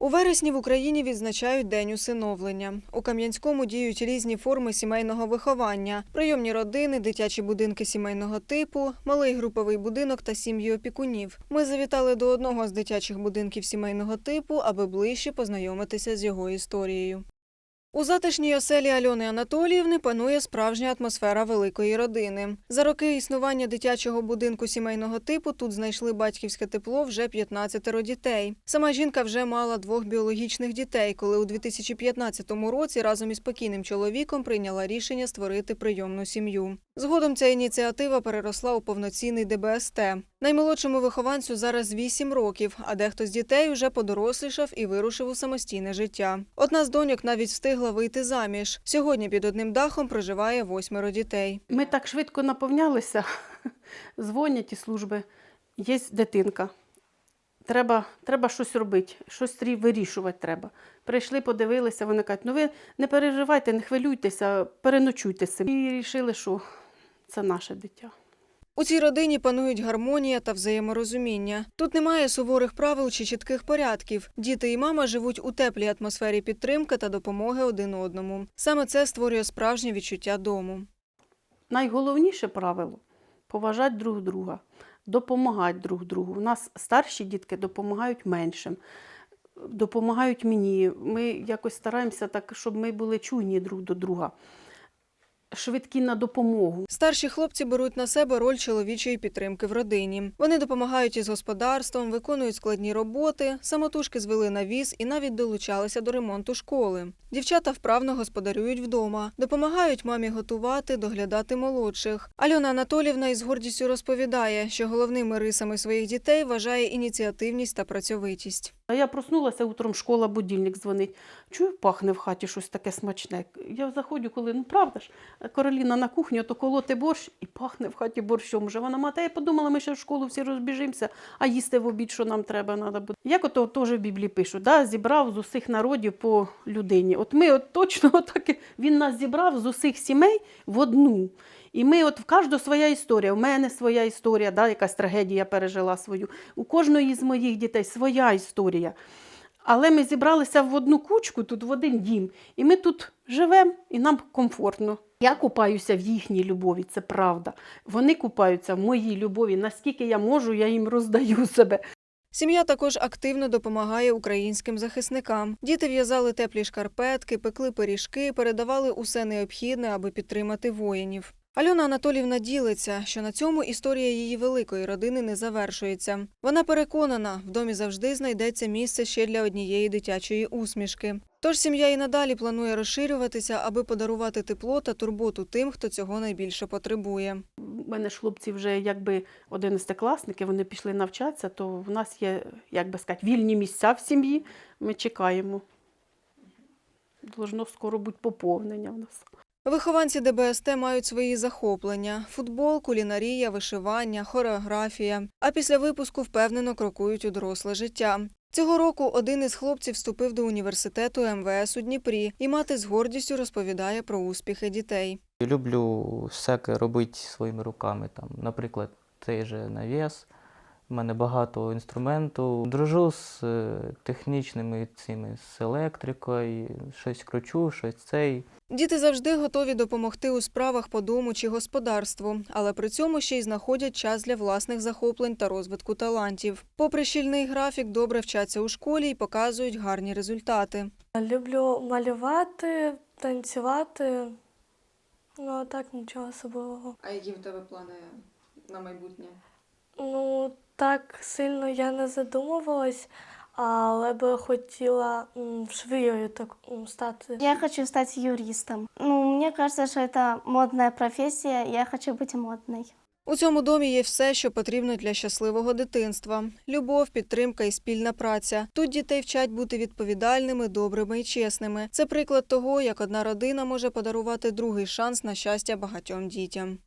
У вересні в Україні відзначають День усиновлення. У Кам'янському діють різні форми сімейного виховання: прийомні родини, дитячі будинки сімейного типу, малий груповий будинок та сім'ї опікунів. Ми завітали до одного з дитячих будинків сімейного типу, аби ближче познайомитися з його історією. У затишній оселі Альони Анатоліївни панує справжня атмосфера великої родини. За роки існування дитячого будинку сімейного типу тут знайшли батьківське тепло вже 15 дітей. Сама жінка вже мала двох біологічних дітей, коли у 2015 році разом із покійним чоловіком прийняла рішення створити прийомну сім'ю. Згодом ця ініціатива переросла у повноцінний ДБСТ. Наймолодшому вихованцю зараз 8 років, а дехто з дітей вже подорослішав і вирушив у самостійне життя. Одна з доньок навіть встигла вийти заміж. Сьогодні під одним дахом проживає восьмеро дітей. Ми так швидко наповнялися, дзвонять із служби, є дитинка. Треба, треба щось робити, щось вирішувати треба. Прийшли, подивилися, вони кажуть, ну ви не переживайте, не хвилюйтеся, переночуйте цим. І вирішили, що це наше дитя. У цій родині панують гармонія та взаєморозуміння. Тут немає суворих правил чи чітких порядків. Діти і мама живуть у теплій атмосфері підтримки та допомоги один одному. Саме це створює справжнє відчуття дому. Найголовніше правило поважати друг друга, допомагати друг другу. У нас старші дітки допомагають меншим, допомагають мені. Ми якось стараємося так, щоб ми були чуйні друг до друга, швидкі на допомогу. Старші хлопці беруть на себе роль чоловічої підтримки в родині. Вони допомагають із господарством, виконують складні роботи, самотужки звели навіз і навіть долучалися до ремонту школи. Дівчата вправно господарюють вдома, допомагають мамі готувати, доглядати молодших. Альона Анатолівна із гордістю розповідає, що головними рисами своїх дітей вважає ініціативність та працьовитість. А я проснулася утром, школа, будильник дзвонить. Чую, пахне в хаті щось таке смачне. Я заходжу, коли, ну правда ж, Кароліна на кухню, то колоти борщ і пахне в хаті борщом. Вже вона мати, я подумала, ми ще в школу всі розбіжимося, а їсти в обід, що нам треба, треба буде. Як ото теж в Біблії пишуть, да, зібрав з усіх народів по людині. От ми от точно отак, він нас зібрав з усіх сімей в одну. І ми, от в кожного своя історія. У мене своя історія, да, якась трагедія пережила свою. У кожної з моїх дітей своя історія. Але ми зібралися в одну кучку, тут в один дім, і ми тут живемо, і нам комфортно. Я купаюся в їхній любові, це правда. Вони купаються в моїй любові. Наскільки я можу, я їм роздаю себе. Сім'я також активно допомагає українським захисникам. Діти в'язали теплі шкарпетки, пекли пиріжки, передавали усе необхідне, аби підтримати воїнів. Альона Анатолівна ділиться, що на цьому історія її великої родини не завершується. Вона переконана, в домі завжди знайдеться місце ще для однієї дитячої усмішки. Тож сім'я і надалі планує розширюватися, аби подарувати тепло та турботу тим, хто цього найбільше потребує. У мене ж хлопці вже якби одинадцятикласники, вони пішли навчатися, то в нас є, як би сказати, вільні місця в сім'ї. Ми чекаємо. Должно скоро бути поповнення в нас. Вихованці ДБСТ мають свої захоплення: футбол, кулінарія, вишивання, хореографія. А після випуску впевнено крокують у доросле життя. Цього року один із хлопців вступив до університету МВС у Дніпрі, і мати з гордістю розповідає про успіхи дітей. Люблю всяке робити своїми руками. Там, наприклад, цей же навіс. У мене багато інструменту. Дружу з е, технічними цими, з електрикою, щось кручу, щось цей. Діти завжди готові допомогти у справах по дому чи господарству, але при цьому ще й знаходять час для власних захоплень та розвитку талантів. Попри щільний графік, добре вчаться у школі і показують гарні результати. Люблю малювати, танцювати. Ну, а так нічого особливого. А які в тебе плани на майбутнє? Ну, так сильно я не задумувалась, але би хотіла швеєю так стати. Я хочу стать юристом. Ну, мне кажется, что это модная профессия, я хочу быть модной. У цьому домі є все, що потрібно для щасливого дитинства: любов, підтримка і спільна праця. Тут дітей вчать бути відповідальними, добрими і чесними. Це приклад того, як одна родина може подарувати другий шанс на щастя багатьом дітям.